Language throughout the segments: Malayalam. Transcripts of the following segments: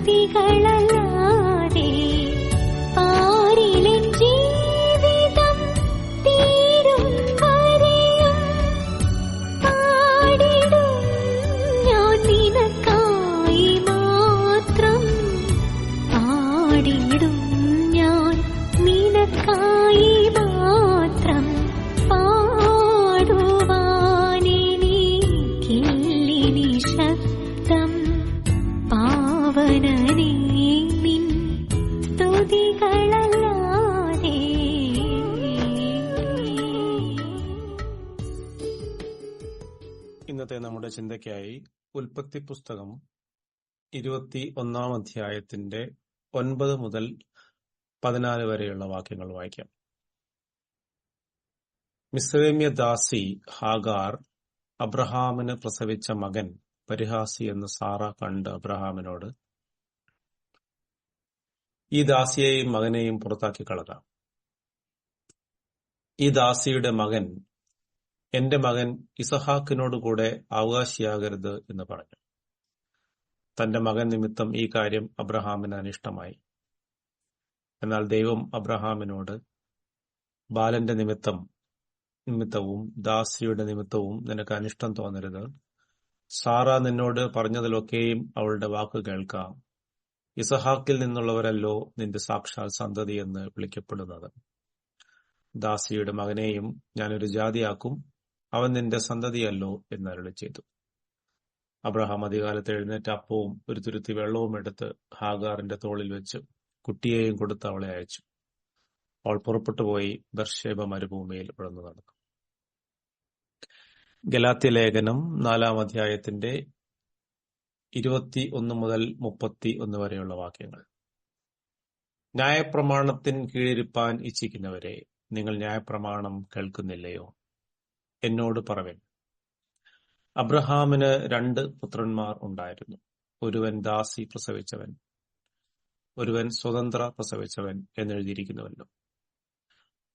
ोपि क ചിന്തയ്ക്കായി ഉൽപ്പത്തി പുസ്തകം ഇരുപത്തി ഒന്നാം അധ്യായത്തിന്റെ ഒൻപത് മുതൽ പതിനാല് വരെയുള്ള വാക്യങ്ങൾ വായിക്കാം. മിസ്രേമ്യ ദാസി ഹാഗാർ അബ്രഹാമിന് പ്രസവിച്ച മകൻ പരിഹാസി എന്ന് സാറ കണ്ട് അബ്രഹാമിനോട് ഈ ദാസിയെയും മകനെയും പുറത്താക്കി കളക. ഈ ദാസിയുടെ മകൻ എന്റെ മകൻ ഇസഹാക്കിനോടുകൂടെ അവകാശിയാകരുത് എന്ന് പറഞ്ഞു. തന്റെ മകൻ നിമിത്തം ഈ കാര്യം അബ്രഹാമിന് അനിഷ്ടമായി. എന്നാൽ ദൈവം അബ്രഹാമിനോട് ബാലന്റെ നിമിത്തം നിമിത്തവും ദാസിയുടെ നിമിത്തവും നിനക്ക് അനിഷ്ടം തോന്നരുത്. സാറ നിന്നോട് പറഞ്ഞതിലൊക്കെയും അവളുടെ വാക്ക് കേൾക്കാം. ഇസഹാക്കിൽ നിന്നുള്ളവരല്ലോ നിന്റെ സാക്ഷാൽ സന്തതി എന്ന് വിളിക്കപ്പെടുന്നത്. ദാസിയുടെ മകനെയും ഞാനൊരു ജാതിയാക്കും. അവൻ നിന്റെ സന്തതിയല്ലോ എന്ന് അരുളി ചെയ്തു. അബ്രഹാം അധികാലത്ത് എഴുന്നേറ്റ് അപ്പവും ഒരു തുരുത്തി വെള്ളവും എടുത്ത് ഹാഗാറിന്റെ തോളിൽ വെച്ച് കുട്ടിയെയും കൊടുത്ത് അവളെ അയച്ചു. അവൾ പുറപ്പെട്ടു പോയി ബർഷേബ മരുഭൂമിയിൽ ഉടന്നു നടന്നു. ഗലാത്യ ലേഖനം നാലാം അധ്യായത്തിന്റെ ഇരുപത്തി ഒന്ന് മുതൽ മുപ്പത്തി ഒന്ന് വരെയുള്ള വാക്യങ്ങൾ. ന്യായപ്രമാണത്തിന് കീഴിരിപ്പാൻ ഇച്ഛിക്കുന്നവരെ നിങ്ങൾ ന്യായപ്രമാണം കേൾക്കുന്നില്ലയോ? എന്നോട് പറവൻ. അബ്രഹാമിന് രണ്ട് പുത്രന്മാർ ഉണ്ടായിരുന്നു. ഒരുവൻ ദാസി പ്രസവിച്ചവൻ ഒരുവൻ സ്വതന്ത്ര പ്രസവിച്ചവൻ എന്നെഴുതിയിരിക്കുന്നുവല്ലോ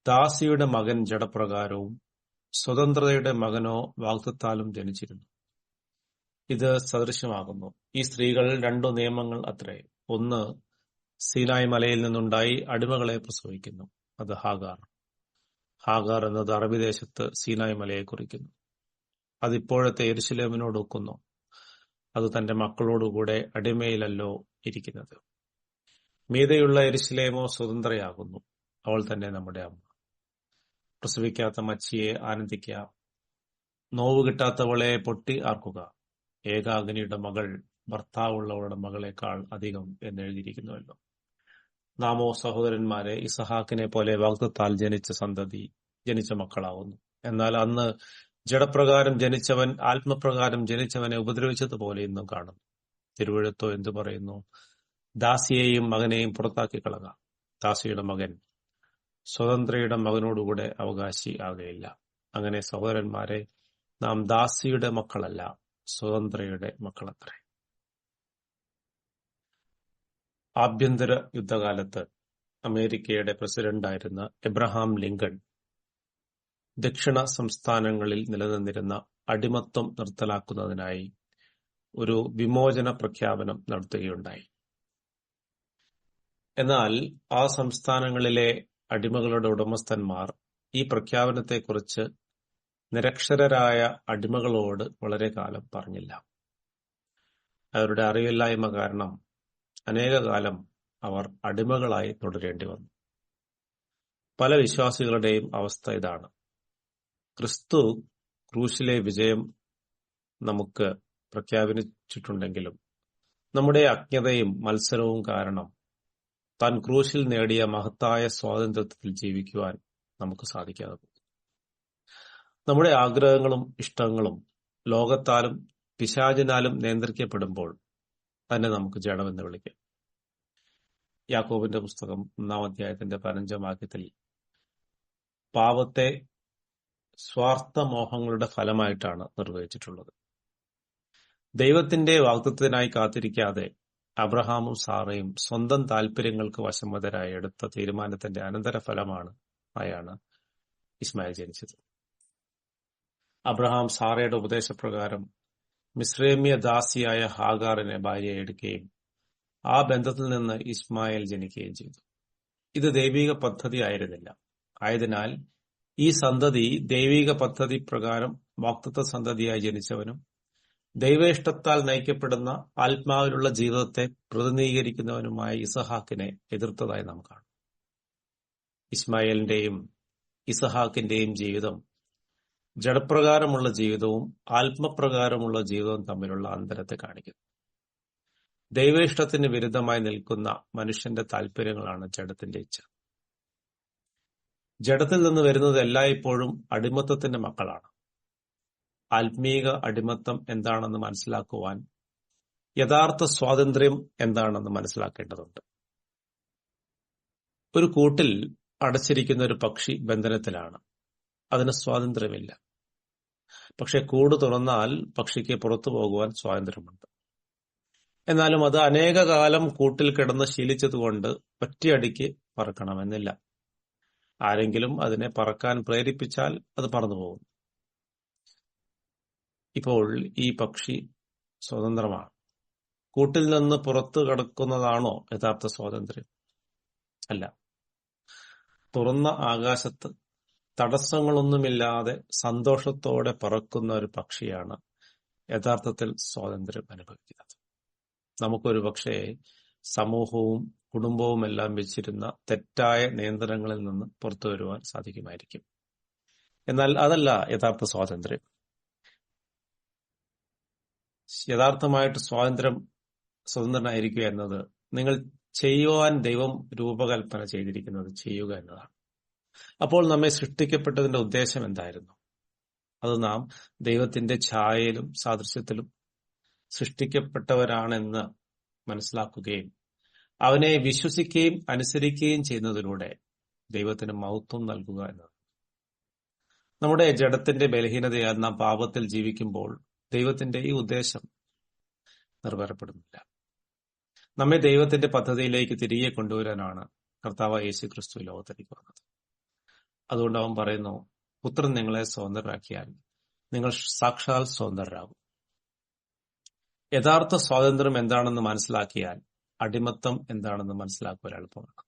ദാസിയുടെ മകൻ ജഡപ്രകാരവും സ്വതന്ത്രതയുടെ മകനോ വാഗ്ദത്താലും ജനിച്ചിരുന്നു. ഇത് സദൃശ്യമാകുന്നു. ഈ സ്ത്രീകൾ രണ്ടു നിയമങ്ങൾ അത്രേ. ഒന്ന് സീനായ് മലയിൽ നിന്നുണ്ടായി അടിമകളെ പ്രസവിക്കുന്നു. അത് ഹാഗാർ. ഹാഗാർ എന്നത് അറബി ദേശത്ത് സീനായ് മലയെ കുറിക്കുന്നു. അതിപ്പോഴത്തെ എരുശലേമിനോട് ഒക്കുന്നു. അത് തന്റെ മക്കളോടുകൂടെ അടിമയിലല്ലോ ഇരിക്കുന്നത്. മീതയുള്ള എരുശിലേമോ സ്വതന്ത്രയാകുന്നു. അവൾ തന്നെ നമ്മുടെ അമ്മ. പ്രസവിക്കാത്ത മച്ചിയെ ആനന്ദിക്കുക. നോവ് കിട്ടാത്തവളെ പൊട്ടി ആർക്കുക. ഏകാഗ്നിയുടെ മകൾ ഭർത്താവുള്ളവളുടെ മകളെക്കാൾ അധികം എന്നെഴുതിയിരിക്കുന്നുവല്ലോ നാമോ സഹോദരന്മാരെ ഇസഹാക്കിനെ പോലെ വാഗ്ദത്താൽ ജനിച്ച സന്തതി ജനിച്ച മക്കളാവുന്നു. എന്നാൽ അന്ന് ജഡപ്രകാരം ജനിച്ചവൻ ആത്മപ്രകാരം ജനിച്ചവനെ ഉപദ്രവിച്ചതുപോലെ ഇന്നും കാണുന്നു. തിരുവഴുത്തോ എന്തു പറയുന്നു? ദാസിയെയും മകനെയും പുറത്താക്കി കളക. ദാസിയുടെ മകൻ സ്വതന്ത്രയുടെ മകനോടുകൂടെ അവകാശി ആകുകയില്ല അങ്ങനെ സഹോദരന്മാരെ നാം ദാസിയുടെ മക്കളല്ല സ്വതന്ത്രയുടെ മക്കളത്രേ. ആഭ്യന്തര യുദ്ധകാലത്ത് അമേരിക്കയുടെ പ്രസിഡന്റായിരുന്ന എബ്രഹാം ലിങ്കൺ ദക്ഷിണ സംസ്ഥാനങ്ങളിൽ നിലനിന്നിരുന്ന അടിമത്വം നിർത്തലാക്കുന്നതിനായി ഒരു വിമോചന പ്രഖ്യാപനം നടത്തുകയുണ്ടായി. എന്നാൽ ആ സംസ്ഥാനങ്ങളിലെ അടിമകളുടെ ഉടമസ്ഥന്മാർ ഈ പ്രഖ്യാപനത്തെക്കുറിച്ച് നിരക്ഷരരായ അടിമകളോട് വളരെ കാലം പറഞ്ഞില്ല. അവരുടെ അറിവില്ലായ്മ കാരണം അനേക കാലം അവർ അടിമകളായി തുടരേണ്ടി വന്നു. പല വിശ്വാസികളുടെയും അവസ്ഥ ഇതാണ്. ക്രിസ്തു ക്രൂശിലെ വിജയം നമുക്ക് പ്രഖ്യാപിച്ചിട്ടുണ്ടെങ്കിലും നമ്മുടെ അജ്ഞതയും മത്സരവും കാരണം താൻ ക്രൂശിൽ നേടിയ മഹത്തായ സ്വാതന്ത്ര്യത്തിൽ ജീവിക്കുവാൻ നമുക്ക് സാധിക്കാതെ നമ്മുടെ ആഗ്രഹങ്ങളും ഇഷ്ടങ്ങളും ലോകത്താലും പിശാചിനാലും നിയന്ത്രിക്കപ്പെടുമ്പോൾ തന്നെ നമുക്ക് ജഡമെന്ന് വിളിക്കാം. യാക്കോബിന്റെ പുസ്തകം ഒന്നാം അധ്യായത്തിന്റെ പതിനഞ്ചാം വാക്യത്തിൽ പാവത്തെ സ്വാർത്ഥ മോഹങ്ങളുടെ ഫലമായിട്ടാണ് നിർവഹിച്ചിട്ടുള്ളത്. ദൈവത്തിന്റെ വാക്തത്വത്തിനായി കാത്തിരിക്കാതെ അബ്രഹാമും സാറയും സ്വന്തം താല്പര്യങ്ങൾക്ക് വശംവതരായി എടുത്ത തീരുമാനത്തിന്റെ അനന്തരഫലമാണ് ആയാണ് ഇസ്മായിൽ ജനിച്ചത്. അബ്രഹാം സാറയുടെ ഉപദേശപ്രകാരം മിശ്രേമ്യ ദാസിയായ ഹാഗാറിനെ ഭാര്യയെ എടുക്കുകയും ആ ബന്ധത്തിൽ നിന്ന് ഇസ്മായിൽ ജനിക്കുകയും ചെയ്തു. ഇത് ദൈവിക പദ്ധതി ആയിരുന്നില്ല. ആയതിനാൽ ഈ സന്തതി ദൈവിക പദ്ധതി പ്രകാരം വാക്തത്വ സന്തതിയായി ജനിച്ചവനും ദൈവേഷ്ടത്താൽ നയിക്കപ്പെടുന്ന ആത്മാവിലുള്ള ജീവിതത്തെ പ്രതിനിധീകരിക്കുന്നവനുമായ ഇസഹാക്കിനെ എതിർത്തതായി നാം കാണും. ഇസ്മായിലിന്റെയും ഇസഹാക്കിന്റെയും ജീവിതം ജഡപ്രകാരമുള്ള ജീവിതവും ആത്മപ്രകാരമുള്ള ജീവിതവും തമ്മിലുള്ള അന്തരത്തെ കാണിക്കുന്നു. ദൈവേഷ്ടത്തിന് വിരുദ്ധമായി നിൽക്കുന്ന മനുഷ്യന്റെ താല്പര്യങ്ങളാണ് ജഡത്തിന്റെ ഇച്ഛ. ജഡത്തിൽ നിന്ന് വരുന്നത് എല്ലായ്പ്പോഴും അടിമത്തത്തിന്റെ മക്കളാണ്. ആത്മീക അടിമത്തം എന്താണെന്ന് മനസ്സിലാക്കുവാൻ യഥാർത്ഥ സ്വാതന്ത്ര്യം എന്താണെന്ന് മനസ്സിലാക്കേണ്ടതുണ്ട്. ഒരു കൂട്ടിൽ അടച്ചിരിക്കുന്ന ഒരു പക്ഷി ബന്ധനത്തിലാണ്. അതിന് സ്വാതന്ത്ര്യമില്ല. പക്ഷെ കൂട് തുറന്നാൽ പക്ഷിക്ക് പുറത്തു പോകുവാൻ സ്വാതന്ത്ര്യമുണ്ട്. എന്നാലും അത് അനേക കാലം കൂട്ടിൽ കിടന്ന് ശീലിച്ചതുകൊണ്ട് ഒറ്റയടിക്ക് പറക്കണമെന്നില്ല. ആരെങ്കിലും അതിനെ പറക്കാൻ പ്രേരിപ്പിച്ചാൽ അത് പറന്നു പോകും. ഇപ്പോൾ ഈ പക്ഷി സ്വതന്ത്രമാണ്. കൂട്ടിൽ നിന്ന് പുറത്തു കടക്കുന്നതാണോ യഥാർത്ഥ സ്വാതന്ത്ര്യം? അല്ല. തുറന്ന ആകാശത്ത് തടസ്സങ്ങളൊന്നുമില്ലാതെ സന്തോഷത്തോടെ പറക്കുന്ന ഒരു പക്ഷിയാണ് യഥാർത്ഥത്തിൽ സ്വാതന്ത്ര്യം അനുഭവിക്കുന്നത്. നമുക്കൊരു പക്ഷേ സമൂഹവും കുടുംബവും എല്ലാം വെച്ചിരുന്ന തെറ്റായ നിയന്ത്രണങ്ങളിൽ നിന്ന് പുറത്തു വരുവാൻ സാധിക്കുമായിരിക്കും. എന്നാൽ അതല്ല യഥാർത്ഥ സ്വാതന്ത്ര്യം. യഥാർത്ഥമായിട്ട് സ്വാതന്ത്ര്യം സ്വതന്ത്രനായിരിക്കുക എന്നത് നിങ്ങൾ ചെയ്യുവാൻ ദൈവം രൂപകൽപ്പന ചെയ്തിരിക്കുന്നത് ചെയ്യുക എന്നതാണ്. അപ്പോൾ നമ്മെ സൃഷ്ടിക്കപ്പെട്ടതിന്റെ ഉദ്ദേശം എന്തായിരുന്നു? അത് നാം ദൈവത്തിന്റെ ഛായയിലും സാദൃശ്യത്തിലും സൃഷ്ടിക്കപ്പെട്ടവരാണെന്ന് മനസ്സിലാക്കുകയും അവനെ വിശ്വസിക്കുകയും അനുസരിക്കുകയും ചെയ്യുന്നതിലൂടെ ദൈവത്തിന് മഹത്വം നൽകുക എന്നത്. നമ്മുടെ ജഡത്തിന്റെ ബലഹീനതയാൽ നാം പാപത്തിൽ ജീവിക്കുമ്പോൾ ദൈവത്തിന്റെ ഈ ഉദ്ദേശം നിർവഹപ്പെടുന്നില്ല നമ്മെ ദൈവത്തിന്റെ പദ്ധതിയിലേക്ക് തിരികെ കൊണ്ടുവരാനാണ് കർത്താവ് യേശു ക്രിസ്തു ലോകത്തിലേക്ക് വന്നത്. അതുകൊണ്ട് അവൻ പറയുന്നു പുത്രൻ നിങ്ങളെ സ്വതന്ത്രരാക്കിയാൽ നിങ്ങൾ സാക്ഷാൽ സ്വതന്ത്രരാകും. യഥാർത്ഥ സ്വാതന്ത്ര്യം എന്താണെന്ന് മനസ്സിലാക്കിയാൽ അടിമത്തം എന്താണെന്ന് മനസ്സിലാക്കുവാൻ എളുപ്പമാണ്.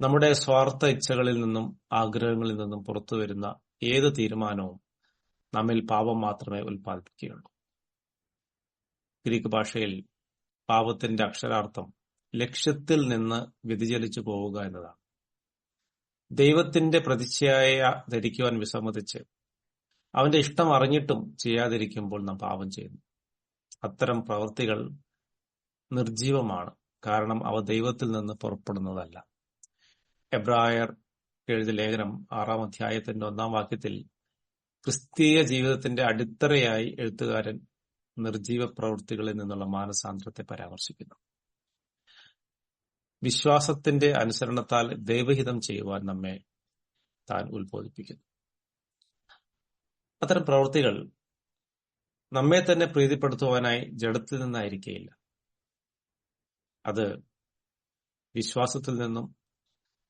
നമ്മുടെ സ്വാർത്ഥ ഇച്ഛകളിൽ നിന്നും ആഗ്രഹങ്ങളിൽ നിന്നും പുറത്തു വരുന്ന ഏത് തീരുമാനവും നമ്മിൽ പാപം മാത്രമേ ഉൽപ്പാദിപ്പിക്കുകയുള്ളൂ. ഗ്രീക്ക് ഭാഷയിൽ പാപത്തിന്റെ അക്ഷരാർത്ഥം ലക്ഷ്യത്തിൽ നിന്ന് വ്യതിചലിച്ചു പോവുക എന്നതാണ്. ദൈവത്തിന്റെ പ്രതിച്ഛായ ധരിക്കുവാൻ വിസമ്മതിച്ച് അവന്റെ ഇഷ്ടം അറിഞ്ഞിട്ടും ചെയ്യാതിരിക്കുമ്പോൾ നാം പാപം ചെയ്യുന്നു. അത്തരം പ്രവൃത്തികൾ നിർജീവമാണ് കാരണം അവ ദൈവത്തിൽ നിന്ന് പുറപ്പെടുന്നതല്ല. എബ്രായർ എഴുതിയ ലേഖനം ആറാം അധ്യായത്തിന്റെ ഒന്നാം വാക്യത്തിൽ ക്രിസ്തീയ ജീവിതത്തിന്റെ അടിത്തറയായി എഴുത്തുകാരൻ നിർജീവ പ്രവൃത്തികളിൽ നിന്നുള്ള മാനസാന്തരത്തെ പരാമർശിക്കുന്നു. വിശ്വാസത്തിന്റെ അനുസരണത്താൽ ദൈവഹിതം ചെയ്യുവാൻ നമ്മെ താൻ ഉത്ബോധിപ്പിക്കുന്നു. അത്തരം പ്രവൃത്തികൾ നമ്മെ തന്നെ പ്രീതിപ്പെടുത്തുവാനായി ജഡത്തിൽ നിന്നായിരിക്കുകയില്ല അത് വിശ്വാസത്തിൽ നിന്നും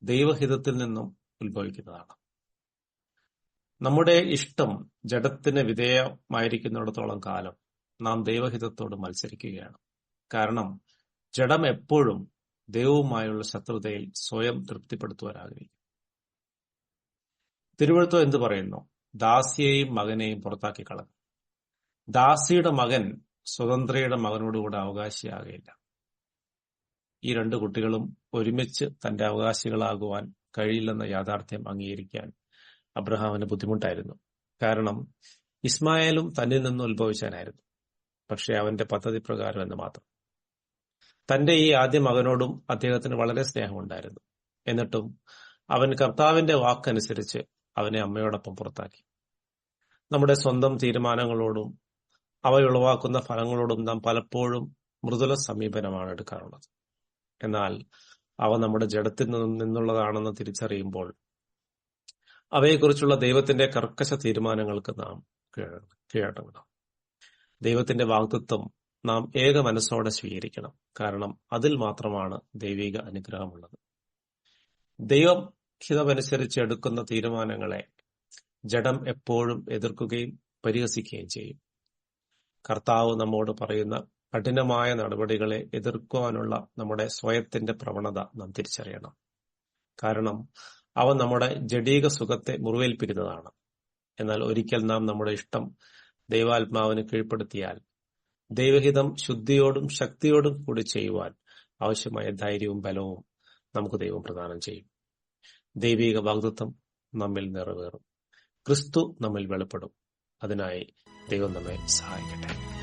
ദൈവഹിതത്തിൽ നിന്നും ഉത്ഭവിക്കുന്നതാണ്. നമ്മുടെ ഇഷ്ടം ജഡത്തിന് വിധേയമായിരിക്കുന്നിടത്തോളം കാലം നാം ദൈവഹിതത്തോട് മത്സരിക്കുകയാണ്. കാരണം ജഡം എപ്പോഴും ദൈവവുമായുള്ള ശത്രുതയിൽ സ്വയം തൃപ്തിപ്പെടുത്തുവാൻ ആഗ്രഹിക്കും തിരുവഴുത്തോ എന്ത് പറയുന്നു? ദാസിയെയും മകനെയും പുറത്താക്കി കളഞ്ഞു. ദാസിയുടെ മകൻ സ്വതന്ത്രയുടെ മകനോടുകൂടെ അവകാശിയാകയില്ല. ഈ രണ്ട് കുട്ടികളും ഒരുമിച്ച് തന്റെ അവകാശികളാകുവാൻ കഴിയില്ലെന്ന യാഥാർത്ഥ്യം അംഗീകരിക്കാൻ അബ്രഹാമിന് ബുദ്ധിമുട്ടായിരുന്നു. കാരണം ഇസ്മായേലും തന്നിൽ നിന്ന് ഉത്ഭവിച്ചാനായിരുന്നു പക്ഷെ അവന്റെ പദ്ധതി പ്രകാരം എന്ന് മാത്രം. തന്റെ ഈ ആദ്യ മകനോടും അദ്ദേഹത്തിന് വളരെ സ്നേഹമുണ്ടായിരുന്നു. എന്നിട്ടും അവൻ കർത്താവിന്റെ വാക്കനുസരിച്ച് അവനെ അമ്മയോടൊപ്പം പുറത്താക്കി. നമ്മുടെ സ്വന്തം തീരുമാനങ്ങളോടും അവയുളവാക്കുന്ന ഫലങ്ങളോടും നാം പലപ്പോഴും മൃദുല സമീപനമാണ് എടുക്കാറുള്ളത്. എന്നാൽ അവ നമ്മുടെ ജഡത്തിൽ നിന്നുള്ളതാണെന്ന് തിരിച്ചറിയുമ്പോൾ അവയെക്കുറിച്ചുള്ള ദൈവത്തിന്റെ കർക്കശ തീരുമാനങ്ങൾക്ക് നാം കീഴടങ്ങണം. ദൈവത്തിന്റെ വാഗ്ദത്വം നാം ഏക മനസ്സോടെ സ്വീകരിക്കണം. കാരണം അതിൽ മാത്രമാണ് ദൈവിക അനുഗ്രഹമുള്ളത്. ദൈവം ഹിതമനുസരിച്ച് എടുക്കുന്ന തീരുമാനങ്ങളെ ജഡം എപ്പോഴും എതിർക്കുകയും പരിഹസിക്കുകയും ചെയ്യും. കർത്താവ് നമ്മോട് പറയുന്ന കഠിനമായ നടപടികളെ എതിർക്കുവാനുള്ള നമ്മുടെ സ്വയത്തിന്റെ പ്രവണത നാം തിരിച്ചറിയണം. കാരണം അവ നമ്മുടെ ജഡീക സുഖത്തെ മുറിവേൽപ്പിക്കുന്നതാണ്. എന്നാൽ ഒരിക്കൽ നാം നമ്മുടെ ഇഷ്ടം ദൈവാത്മാവിന് കീഴ്പ്പെടുത്തിയാൽ ദൈവഹിതം ശുദ്ധിയോടും ശക്തിയോടും കൂടി ചെയ്യുവാൻ ആവശ്യമായ ധൈര്യവും ബലവും നമുക്ക് ദൈവം പ്രദാനം ചെയ്യും. ദൈവിക വാഗ്ദത്വം നമ്മിൽ നിറവേറും. ക്രിസ്തു നമ്മിൽ വെളിപ്പെടും. അതിനായി ദൈവം നമ്മെ സഹായിക്കട്ടെ.